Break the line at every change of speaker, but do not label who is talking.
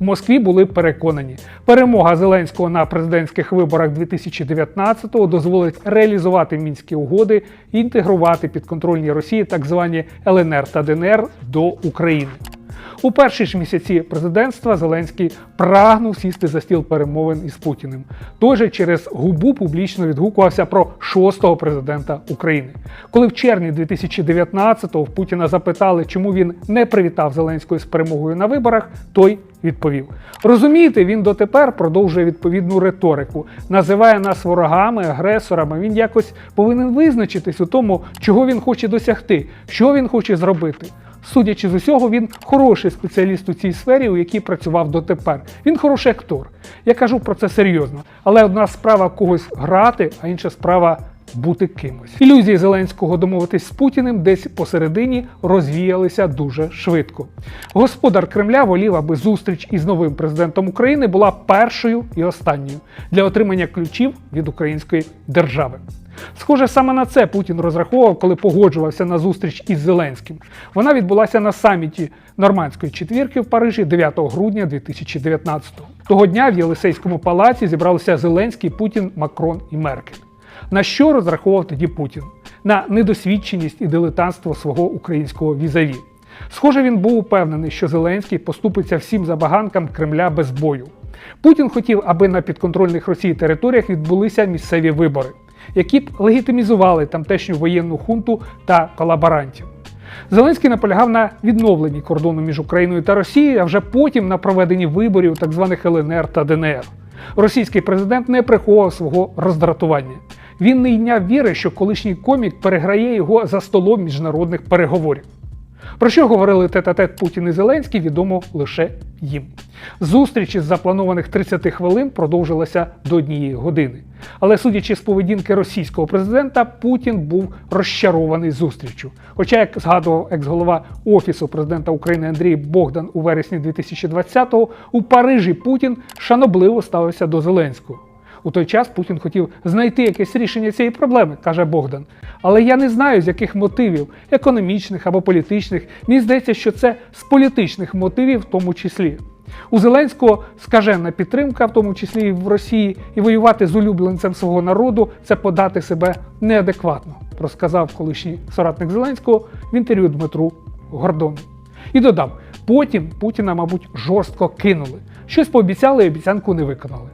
В Москві були переконані, перемога Зеленського на президентських виборах 2019-го дозволить реалізувати мінські угоди і інтегрувати підконтрольні Росії так звані ЛНР та ДНР до України. У перші ж місяці президентства Зеленський прагнув сісти за стіл перемовин із Путіним. Той же через губу публічно відгукувався про шостого президента України. Коли в червні 2019-го в Путіна запитали, чому він не привітав Зеленського з перемогою на виборах, той відповів: розумієте, він дотепер продовжує відповідну риторику, називає нас ворогами, агресорами. Він якось повинен визначитись у тому, чого він хоче досягти, що він хоче зробити. Судячи з усього, він хороший спеціаліст у цій сфері, у якій працював дотепер. Він хороший актор. Я кажу про це серйозно. Але одна справа когось грати, а інша справа бути кимось. Ілюзії Зеленського домовитись з Путіним десь посередині розвіялися дуже швидко. Господар Кремля волів, аби зустріч із новим президентом України була першою і останньою для отримання ключів від української держави. Схоже, саме на це Путін розраховував, коли погоджувався на зустріч із Зеленським. Вона відбулася на саміті Нормандської четвірки в Парижі 9 грудня 2019-го. Того дня в Єлисейському палаці зібралися Зеленський, Путін, Макрон і Меркель. На що розраховував тоді Путін? На недосвідченість і дилетантство свого українського візаві. Схоже, він був упевнений, що Зеленський поступиться всім забаганкам Кремля без бою. Путін хотів, аби на підконтрольних Росії територіях відбулися місцеві вибори, які б легітимізували тамтешню воєнну хунту та колаборантів. Зеленський наполягав на відновленні кордону між Україною та Росією, а вже потім на проведенні виборів так званих ЛНР та ДНР. Російський президент не приховував свого роздратування. Він не йняв віри, що колишній комік переграє його за столом міжнародних переговорів. Про що говорили тет-а-тет Путін і Зеленський, відомо лише їм. Зустріч із запланованих 30 хвилин продовжилася до однієї години. Але судячи з поведінки російського президента, Путін був розчарований зустрічю. Хоча, як згадував екс-голова Офісу президента України Андрій Богдан у вересні 2020-го, у Парижі Путін шанобливо ставився до Зеленського. У той час Путін хотів знайти якесь рішення цієї проблеми, каже Богдан. Але я не знаю, з яких мотивів, економічних або політичних. Мені здається, що це з політичних мотивів, в тому числі. У Зеленського скажена підтримка, в тому числі і в Росії, і воювати з улюбленцем свого народу це подати себе неадекватно, розказав колишній соратник Зеленського в інтерв'ю Дмитру Гордону. І додав: потім Путіна, мабуть, жорстко кинули. Щось пообіцяли і обіцянку не виконали.